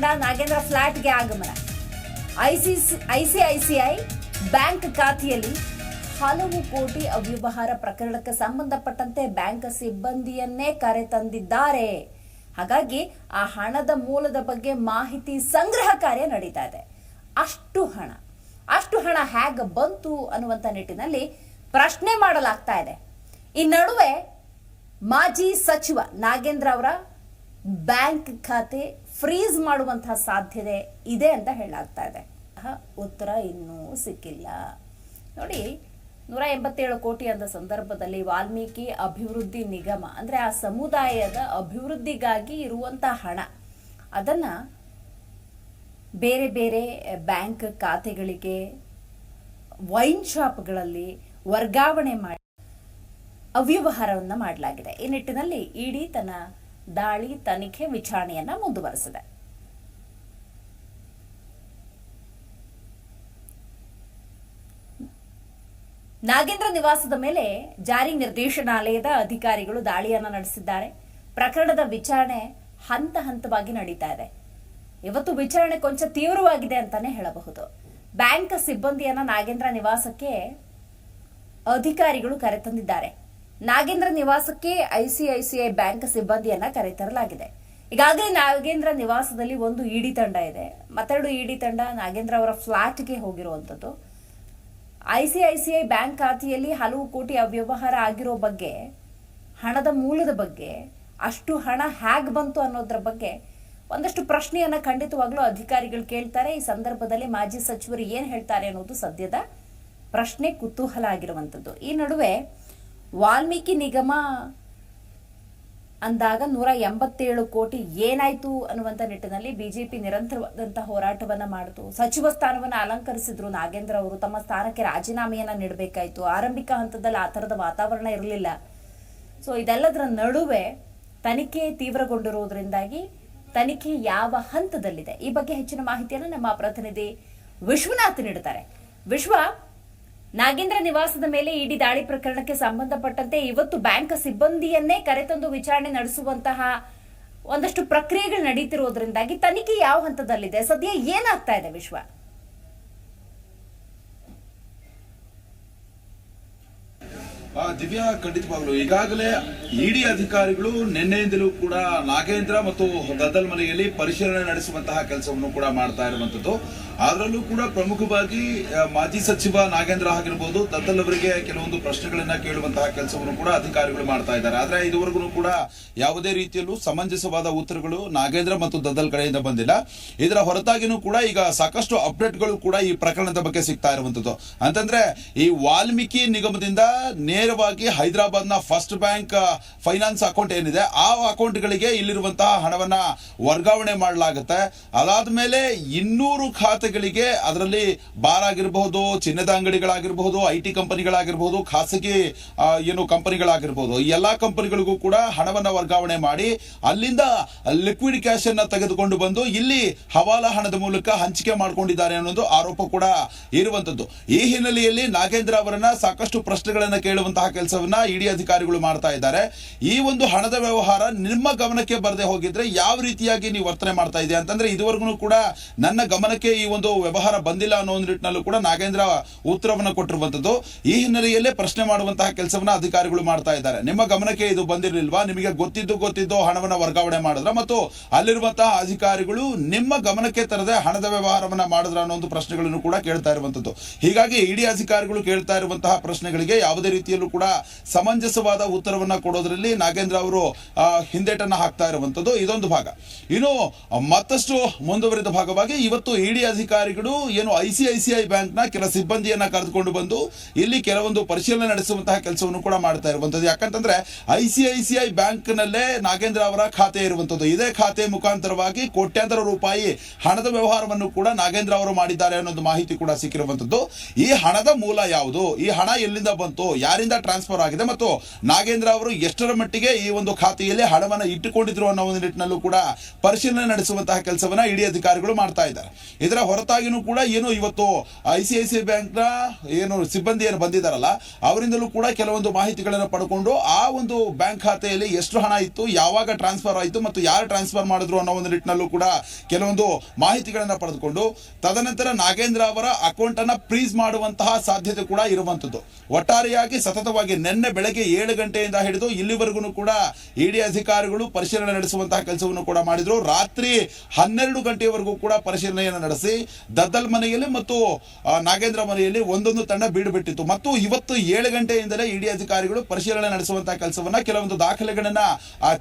ತಂಡ ನಾಗೇಂದ್ರ ಫ್ಲಾಟ್ಗೆ ಆಗಮನ. ICICI bank ಖಾತೆಯಲ್ಲಿ ಹಲವು ಕೋಟಿ ಅವ್ಯವಹಾರ ಪ್ರಕರಣಕ್ಕೆ ಸಂಬಂಧಪಟ್ಟಂತೆ ಬ್ಯಾಂಕ್ ಸಿಬ್ಬಂದಿಯನ್ನೇ ಕರೆ ತಂದಿದ್ದಾರೆ. ಹಾಗಾಗಿ ಆ ಹಣದ ಮೂಲದ ಬಗ್ಗೆ ಮಾಹಿತಿ ಸಂಗ್ರಹ ಕಾರ್ಯ ನಡೀತಾ ಇದೆ. ಅಷ್ಟು ಹಣ. ಅಷ್ಟು ಹಣ ಹೇಗೆ ಬಂತು ಅನ್ನುವಂಥ ನಿಟ್ಟಿನಲ್ಲಿ ಪ್ರಶ್ನೆ ಮಾಡಲಾಗ್ತಾ ಇದೆ. ಈ ನಡುವೆ ಮಾಜಿ ಸಚಿವ ನಾಗೇಂದ್ರ ಅವರ ಬ್ಯಾಂಕ್ ಖಾತೆ ಫ್ರೀಸ್ ಮಾಡುವಂತಹ ಸಾಧ್ಯತೆ ಇದೆ ಅಂತ ಹೇಳಲಾಗ್ತಾ ಇದೆ. ಉತ್ತರ ಇನ್ನೂ ಸಿಕ್ಕಿಲ್ಲ. ನೋಡಿ, ನೂರ ಎಂಬತ್ತೇಳು ಕೋಟಿ ಅಂದ ಸಂದರ್ಭದಲ್ಲಿ ವಾಲ್ಮೀಕಿ ಅಭಿವೃದ್ಧಿ ನಿಗಮ, ಅಂದ್ರೆ ಆ ಸಮುದಾಯದ ಅಭಿವೃದ್ಧಿಗಾಗಿ ಇರುವಂಥ ಹಣ, ಅದನ್ನ ಬೇರೆ ಬೇರೆ ಬ್ಯಾಂಕ್ ಖಾತೆಗಳಿಗೆ, ವೈನ್ ಶಾಪ್ಗಳಲ್ಲಿ ವರ್ಗಾವಣೆ ಮಾಡಿ ಅವ್ಯವಹಾರವನ್ನ ಮಾಡಲಾಗಿದೆ. ಈ ನಿಟ್ಟಿನಲ್ಲಿ ಇಡಿ ತನ್ನ ದಾಳಿ ತನಿಖೆ ವಿಚಾರಣೆಯನ್ನ ಮುಂದುವರೆಸಿದೆ. ನಾಗೇಂದ್ರ ನಿವಾಸದ ಮೇಲೆ ಜಾರಿ ನಿರ್ದೇಶನಾಲಯದ ಅಧಿಕಾರಿಗಳು ದಾಳಿಯನ್ನ ನಡೆಸಿದ್ದಾರೆ. ಪ್ರಕರಣದ ವಿಚಾರಣೆ ಹಂತ ಹಂತವಾಗಿ ನಡೀತಾ ಇದೆ. ಇವತ್ತು ವಿಚಾರಣೆ ಕೊಂಚ ತೀವ್ರವಾಗಿದೆ ಅಂತಾನೆ ಹೇಳಬಹುದು. ಬ್ಯಾಂಕ್ ಸಿಬ್ಬಂದಿಯನ್ನ ನಾಗೇಂದ್ರ ನಿವಾಸಕ್ಕೆ ಅಧಿಕಾರಿಗಳು ಕರೆತಂದಿದ್ದಾರೆ. ನಾಗೇಂದ್ರ ನಿವಾಸಕ್ಕೆ ಐಸಿಐಸಿಐ ಬ್ಯಾಂಕ್ ಸಿಬ್ಬಂದಿಯನ್ನ ಕರೆತರಲಾಗಿದೆ. ಈಗಾಗಲೇ ನಾಗೇಂದ್ರ ನಿವಾಸದಲ್ಲಿ ಒಂದು ಇಡಿ ತಂಡ ಇದೆ. ಮತ್ತೆರಡು ಇಡಿ ತಂಡ ನಾಗೇಂದ್ರ ಅವರ ಫ್ಲಾಟ್ಗೆ ಹೋಗಿರುವಂಥದ್ದು. ಐಸಿಐಸಿಐ ಬ್ಯಾಂಕ್ ಖಾತೆಯಲ್ಲಿ ಹಲವು ಕೋಟಿ ಅವ್ಯವಹಾರ ಆಗಿರೋ ಬಗ್ಗೆ, ಹಣದ ಮೂಲದ ಬಗ್ಗೆ, ಅಷ್ಟು ಹಣ ಹೇಗೆ ಬಂತು ಅನ್ನೋದ್ರ ಬಗ್ಗೆ ಒಂದಷ್ಟು ಪ್ರಶ್ನೆಯನ್ನ ಖಂಡಿತವಾಗ್ಲೂ ಅಧಿಕಾರಿಗಳು ಕೇಳ್ತಾರೆ. ಈ ಸಂದರ್ಭದಲ್ಲಿ ಮಾಜಿ ಸಚಿವರು ಏನು ಹೇಳ್ತಾರೆ ಅನ್ನೋದು ಸದ್ಯದ ಪ್ರಶ್ನೆ ಕುತೂಹಲ ಆಗಿರುವಂಥದ್ದು. ಈ ನಡುವೆ ವಾಲ್ಮೀಕಿ ನಿಗಮ ಅಂದಾಗ ನೂರ ಎಂಬತ್ತೇಳು ಕೋಟಿ ಏನಾಯ್ತು ಅನ್ನುವಂಥ ನಿಟ್ಟಿನಲ್ಲಿ ಬಿಜೆಪಿ ನಿರಂತರವಾದಂತಹ ಹೋರಾಟವನ್ನ ಮಾಡಿತು. ಸಚಿವ ಸ್ಥಾನವನ್ನು ಅಲಂಕರಿಸಿದ್ರು ನಾಗೇಂದ್ರ ಅವರು. ತಮ್ಮ ಸ್ಥಾನಕ್ಕೆ ರಾಜೀನಾಮೆಯನ್ನ ನೀಡಬೇಕಾಯ್ತು. ಆರಂಭಿಕ ಹಂತದಲ್ಲಿ ಆ ಥರದ ವಾತಾವರಣ ಇರಲಿಲ್ಲ. ಸೊ ಇದೆಲ್ಲದರ ನಡುವೆ ತನಿಖೆ ತೀವ್ರಗೊಂಡಿರುವುದರಿಂದಾಗಿ ತನಿಖೆ ಯಾವ ಹಂತದಲ್ಲಿದೆ? ಈ ಬಗ್ಗೆ ಹೆಚ್ಚಿನ ಮಾಹಿತಿಯನ್ನು ನಮ್ಮ ಪ್ರತಿನಿಧಿ ವಿಶ್ವನಾಥ್ ನೀಡುತ್ತಾರೆ. ವಿಶ್ವ ನಾಗೇಂದ್ರ ನಿವಾಸದ ಮೇಲೆ ಇಡಿ ದಾಳಿ ಪ್ರಕರಣಕ್ಕೆ ಸಂಬಂಧಪಟ್ಟಂತೆ ಇವತ್ತು ಬ್ಯಾಂಕ್ ಸಿಬ್ಬಂದಿಯನ್ನೇ ಕರೆತಂದು ವಿಚಾರಣೆ ನಡೆಸುವಂತಹ ಒಂದಷ್ಟು ಪ್ರಕ್ರಿಯೆಗಳು ನಡೀತಿರುವುದರಿಂದಾಗಿ ತನಿಖೆ ಯಾವ ಹಂತದಲ್ಲಿದೆ? ಸದ್ಯ ಏನಾಗ್ತಾ ಇದೆ ವಿಶ್ವ ಆ, ದಿವ್ಯಾ ಖಂಡಿತವಾಗ್ಲು. ಈಗಾಗಲೇ ಇಡಿ ಅಧಿಕಾರಿಗಳು ನಿನ್ನೆಯಿಂದಲೂ ಕೂಡ ನಾಗೇಂದ್ರ ಮತ್ತು ದದ್ದಲ್ ಮನೆಯಲ್ಲಿ ಪರಿಶೀಲನೆ ನಡೆಸುವಂತಹ ಕೆಲಸವನ್ನು ಕೂಡ ಮಾಡ್ತಾ ಇರುವಂತದ್ದು ಅದರಲ್ಲೂ ಕೂಡ ಪ್ರಮುಖವಾಗಿ ಮಾಜಿ ಸಚಿವ ನಾಗೇಂದ್ರ ಆಗಿರ್ಬೋದು ದದ್ದಲ್ ಅವರಿಗೆ ಕೆಲವೊಂದು ಪ್ರಶ್ನೆಗಳನ್ನ ಕೇಳುವಂತಹ ಕೆಲಸವನ್ನು ಕೂಡ ಅಧಿಕಾರಿಗಳು ಮಾಡ್ತಾ ಇದ್ದಾರೆ. ಆದ್ರೆ ಇದುವರೆಗೂ ಕೂಡ ಯಾವುದೇ ರೀತಿಯಲ್ಲೂ ಸಮಂಜಸವಾದ ಉತ್ತರಗಳು ನಾಗೇಂದ್ರ ಮತ್ತು ದದ್ದಲ್ ಕಡೆಯಿಂದ ಬಂದಿಲ್ಲ. ಇದರ ಹೊರತಾಗಿನೂ ಕೂಡ ಈಗ ಸಾಕಷ್ಟು ಅಪ್ಡೇಟ್ಗಳು ಕೂಡ ಈ ಪ್ರಕರಣದ ಬಗ್ಗೆ ಸಿಗ್ತಾ ಇರುವಂತದ್ದು ಅಂತಂದ್ರೆ ಈ ವಾಲ್ಮೀಕಿ ನಿಗಮದಿಂದ ನೇರವಾಗಿ ಹೈದರಾಬಾದ್ನ ಫಸ್ಟ್ ಬ್ಯಾಂಕ್ ಫೈನಾನ್ಸ್ ಅಕೌಂಟ್ ಏನಿದೆ, ಆ ಅಕೌಂಟ್ಗಳಿಗೆ ಇಲ್ಲಿರುವಂತಹ ಹಣವನ್ನ ವರ್ಗಾವಣೆ ಮಾಡಲಾಗುತ್ತೆ. ಅದಾದ್ಮೇಲೆ ಇನ್ನೂರು ಖಾತೆಗಳಿಗೆ ಅದರಲ್ಲಿ ಬಾರ್ ಆಗಿರಬಹುದು, ಚಿನ್ನದ ಅಂಗಡಿಗಳಾಗಿರಬಹುದು, ಐ ಟಿ ಕಂಪನಿಗಳಾಗಿರಬಹುದು, ಖಾಸಗಿ ಏನು ಕಂಪನಿಗಳಾಗಿರಬಹುದು ಎಲ್ಲಾ ಕಂಪನಿಗಳಿಗೂ ಕೂಡ ಹಣವನ್ನ ವರ್ಗಾವಣೆ ಮಾಡಿ ಅಲ್ಲಿಂದ ಲಿಕ್ವಿಡ್ ಕ್ಯಾಶ್ ಅನ್ನ ತೆಗೆದುಕೊಂಡು ಬಂದು ಇಲ್ಲಿ ಹವಾಲಾ ಹಣದ ಮೂಲಕ ಹಂಚಿಕೆ ಮಾಡ್ಕೊಂಡಿದ್ದಾರೆ ಅನ್ನೋದು ಆರೋಪ ಕೂಡ ಇರುವಂತದ್ದು. ಈ ಹಿನ್ನೆಲೆಯಲ್ಲಿ ನಾಗೇಂದ್ರ ಅವರನ್ನ ಸಾಕಷ್ಟು ಪ್ರಶ್ನೆಗಳನ್ನ ಕೇಳುವಂತಹ ಕೆಲಸವನ್ನ ಇಡಿ ಅಧಿಕಾರಿಗಳು ಮಾಡ್ತಾ ಇದ್ದಾರೆ. ಈ ಒಂದು ಹಣದ ವ್ಯವಹಾರ ನಿಮ್ಮ ಗಮನಕ್ಕೆ ಬರದೆ ಹೋಗಿದ್ರೆ ಯಾವ ರೀತಿಯಾಗಿ ನೀವು ವರ್ತನೆ ಮಾಡ್ತಾ ಇದೆ ಅಂತಂದ್ರೆ ಇದುವರೆಗೂ ಕೂಡ ನನ್ನ ಗಮನಕ್ಕೆ ಈ ಒಂದು ವ್ಯವಹಾರ ಬಂದಿಲ್ಲ ಅನ್ನೋ ಒಂದು ನಿಟ್ಟಿನಲ್ಲೂ ಕೂಡ ನಾಗೇಂದ್ರ ಉತ್ತರವನ್ನು ಕೊಟ್ಟಿರುವಂತದ್ದು. ಈ ಹಿನ್ನೆಲೆಯಲ್ಲೇ ಪ್ರಶ್ನೆ ಮಾಡುವಂತಹ ಕೆಲಸವನ್ನ ಅಧಿಕಾರಿಗಳು ಮಾಡ್ತಾ ಇದ್ದಾರೆ. ನಿಮ್ಮ ಗಮನಕ್ಕೆ ಇದು ಬಂದಿರಲಿಲ್ವಾ? ನಿಮಗೆ ಗೊತ್ತಿದ್ದು ಗೊತ್ತಿದ್ದು ಹಣವನ್ನ ವರ್ಗಾವಣೆ ಮಾಡಿದ್ರ ಮತ್ತು ಅಲ್ಲಿರುವಂತಹ ಅಧಿಕಾರಿಗಳು ನಿಮ್ಮ ಗಮನಕ್ಕೆ ತರದೆ ಹಣದ ವ್ಯವಹಾರವನ್ನ ಮಾಡಿದ್ರ ಅನ್ನೋ ಒಂದು ಪ್ರಶ್ನೆಗಳನ್ನು ಕೂಡ ಕೇಳ್ತಾ ಇರುವಂತದ್ದು. ಹೀಗಾಗಿ ಇಡಿ ಅಧಿಕಾರಿಗಳು ಕೇಳ್ತಾ ಇರುವಂತಹ ಪ್ರಶ್ನೆಗಳಿಗೆ ಯಾವುದೇ ರೀತಿಯಲ್ಲೂ ಕೂಡ ಸಮಂಜಸವಾದ ಉತ್ತರವನ್ನ ಕೊಡೋದ್ರಲ್ಲಿ ನಾಗೇಂದ್ರ ಅವರು ಹಿಂದೇಟನ್ನು ಹಾಕ್ತಾ ಇರುವಂತದ್ದು ಇದೊಂದು ಭಾಗ. ಇನ್ನು, ಮತ್ತಷ್ಟು ಮುಂದುವರಿದ ಭಾಗವಾಗಿ ಇವತ್ತು ಇಡಿ ಅಧಿಕಾರಿಗಳು ಏನು I C I C I ಬ್ಯಾಂಕ್ನ ಕೆಲ ಸಿಬ್ಬಂದಿಯನ್ನ ಕರೆದುಕೊಂಡು ಬಂದು ಇಲ್ಲಿ ಕೆಲವೊಂದು ಪರಿಶೀಲನೆ ನಡೆಸುವಂತಹ ಕೆಲಸವನ್ನು ಕೂಡ ಮಾಡ್ತಾ ಇರುವಂತದ್ದು ಯಾಕಂತಂದ್ರೆ I C I C I bank ನಲ್ಲೇ ನಾಗೇಂದ್ರ ಅವರ ಖಾತೆ ಇರುವಂತದ್ದು ಇದೇ ಖಾತೆ ಮುಖಾಂತರವಾಗಿ ಕೋಟ್ಯಾಂತರ ರೂಪಾಯಿ ಹಣದ ವ್ಯವಹಾರವನ್ನು ಕೂಡ ನಾಗೇಂದ್ರ ಅವರು ಮಾಡಿದ್ದಾರೆ ಅನ್ನೋದು ಮಾಹಿತಿ ಕೂಡ ಸಿಕ್ಕಿರುವಂತದ್ದು ಈ ಹಣದ ಮೂಲ ಯಾವುದು? ಈ ಹಣ ಎಲ್ಲಿಂದ ಬಂತು? ಯಾರಿಂದ ಖಾತೆಯಿಂದ ಟ್ರಾನ್ಸ್ಫರ್ ಆಗಿದೆ. ಮತ್ತು ನಾಗೇಂದ್ರ ಅವರು ಎಷ್ಟರ ಮಟ್ಟಿಗೆ ಈ ಒಂದು ಖಾತೆಯಲ್ಲಿ ಹಣವನ್ನು ಇಟ್ಟುಕೊಂಡಿದ್ರು ಅನ್ನೋ ಒಂದು ನಿಟ್ಟಿನಲ್ಲೂ ಕೂಡ ಪರಿಶೀಲನೆ ನಡೆಸುವಂತಹ ಕೆಲಸವನ್ನ ಇಡಿ ಅಧಿಕಾರಿಗಳು ಮಾಡ್ತಾ ಇದ್ದಾರೆ. ಇದರ ಹೊರತಾಗಿನೂ ಕೂಡ ಏನು ಇವತ್ತು ಐ ಸಿ ಐ ಸಿ ಬ್ಯಾಂಕ್ನ ಏನು ಸಿಬ್ಬಂದಿ ಏನು ಬಂದಿದ್ದಾರಲ್ಲ, ಅವರಿಂದಲೂ ಕೂಡ ಕೆಲವೊಂದು ಮಾಹಿತಿಗಳನ್ನು ಪಡ್ಕೊಂಡು ಆ ಒಂದು ಬ್ಯಾಂಕ್ ಖಾತೆಯಲ್ಲಿ ಎಷ್ಟು ಹಣ ಇತ್ತು, ಯಾವಾಗ ಟ್ರಾನ್ಸ್ಫರ್ ಆಯಿತು ಮತ್ತು ಯಾರು ಟ್ರಾನ್ಸ್ಫರ್ ಮಾಡಿದ್ರು ಅನ್ನೋ ಒಂದು ನಿಟ್ಟಿನಲ್ಲೂ ಕೂಡ ಕೆಲವೊಂದು ಮಾಹಿತಿಗಳನ್ನು ಪಡೆದುಕೊಂಡು, ತದನಂತರ ನಾಗೇಂದ್ರ ಅವರ ಅಕೌಂಟ್ ಅನ್ನ ಫ್ರೀಸ್ ಮಾಡುವಂತಹ ಸಾಧ್ಯತೆ ಕೂಡ ಇರುವಂತದ್ದು ಒಟ್ಟಾರೆಯಾಗಿ ಸತತವಾಗಿ ನಿನ್ನೆ ಬೆಳಗ್ಗೆ ಏಳು ಗಂಟೆಯಿಂದ ಹಿಡಿದು ಇಲ್ಲಿವರೆಗೂ ಕೂಡ ಇಡಿ ಅಧಿಕಾರಿಗಳು ಪರಿಶೀಲನೆ ನಡೆಸುವಂತಹ ಕೆಲಸವನ್ನು ಕೂಡ ಮಾಡಿದ್ರು. ರಾತ್ರಿ ಹನ್ನೆರಡು ಗಂಟೆಯವರೆಗೂ ಕೂಡ ಪರಿಶೀಲನೆಯನ್ನು ನಡೆಸಿ ದದ್ದಲ್ ಮನೆಯಲ್ಲಿ ಮತ್ತು ನಾಗೇಂದ್ರ ಮನೆಯಲ್ಲಿ ಒಂದೊಂದು ತಂಡ ಬೀಡು ಬಿಟ್ಟಿತ್ತು ಮತ್ತು ಇವತ್ತು ಏಳು ಗಂಟೆಯಿಂದಲೇ ಇಡಿ ಅಧಿಕಾರಿಗಳು ಪರಿಶೀಲನೆ ನಡೆಸುವಂತಹ ಕೆಲಸವನ್ನ ಕೆಲವೊಂದು ದಾಖಲೆಗಳನ್ನ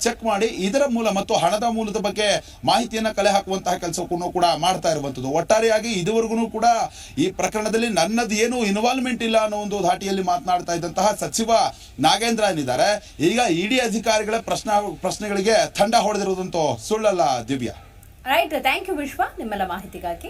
ಚೆಕ್ ಮಾಡಿ ಇದರ ಮೂಲ ಮತ್ತು ಹಣದ ಮೂಲದ ಬಗ್ಗೆ ಮಾಹಿತಿಯನ್ನ ಕಲೆ ಹಾಕುವಂತಹ ಕೆಲಸವನ್ನು ಕೂಡ ಮಾಡ್ತಾ ಇರುವಂತದ್ದು ಒಟ್ಟಾರೆಯಾಗಿ ಇದುವರೆಗೂ ಕೂಡ ಈ ಪ್ರಕರಣದಲ್ಲಿ ನನ್ನದು ಏನು ಇನ್ವಾಲ್ವ್ಮೆಂಟ್ ಇಲ್ಲ ಅನ್ನೋ ಒಂದು ಧಾಟಿಯಲ್ಲಿ ಮಾತನಾಡ್ತಾ ಇದ್ದಂತಹ ಸಚಿವ ನಾಗೇಂದ್ರ ಏನಿದ್ದಾರೆ ಈಗ ಇಡಿ ಅಧಿಕಾರಿಗಳ ಪ್ರಶ್ನ ಪ್ರಶ್ನೆಗಳಿಗೆ ತಂಡ ಹೊಡೆದಿರುವುದಂತೂ ಸುಳ್ಳಲ್ಲ ದಿವ್ಯಾ. ರೈಟ್ ಥ್ಯಾಂಕ್ ಯು ವಿಶ್ವ. ನಿಮ್ಮೆಲ್ಲ ಮಾಹಿತಿಗಾಗಿ.